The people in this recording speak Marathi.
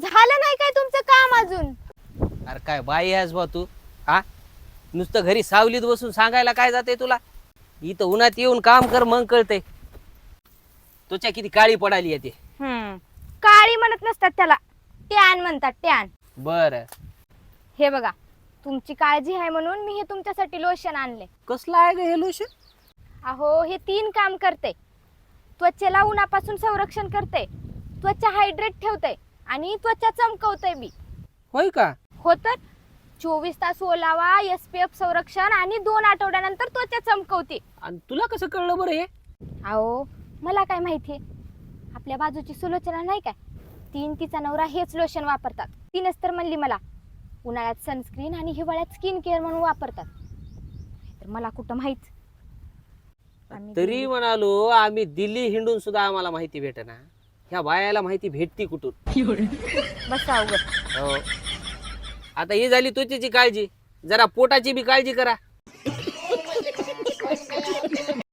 झालं नाही काय तुमचं काम अजून? अरे काय बाई आहेस बा तू? हा? नुसतं घरी सावलीत बसून सांगायला काय जाते तुला? इथं उन्हात येऊन काम कर मग कळतंय. तुझ्या किती काळी पडाली आहे ते हम्म. काळी म्हणत नसतात त्याला. टॅन म्हणतात टॅन. बर. हे बघा तुमची काळजी आहे म्हणून मी हे तुमच्यासाठी लोशन आणले. कसलं आहे ग हे लोशन अहो हे तीन काम करते. त्वचेला उन्हापासून संरक्षण करते. त्वचा हायड्रेट ठेवते. आणि त्वचा चमकवते बी होय का? हो तर. चोवीस तास ओलावा एस पी एफ संरक्षण आणि दोन आठवड्यानंतर त्वचा चमकवते. आणि तुला कसं कळलं बरं हे? अहो मला काय माहिती? आपल्या बाजूची सुलोचना नाही काय? तीन तिचा नवरा हेच लोशन वापरतात. तीनच तर म्हणली मला. उन्हाळ्यात सनस्क्रीन आणि हिवाळ्यात स्किन केअर म्हणून वापरतात. तर मला कुठं माहीत? आम्ही तरी म्हणालो आम्ही दिल्ली हिंडून सुद्धा आम्हाला माहिती भेटेना. ह्या बायाला माहिती भेटती कुठून? बस अवघड. हो. आता ही झाली त्वचेची काळजी. जरा पोटाची बी काळजी करा.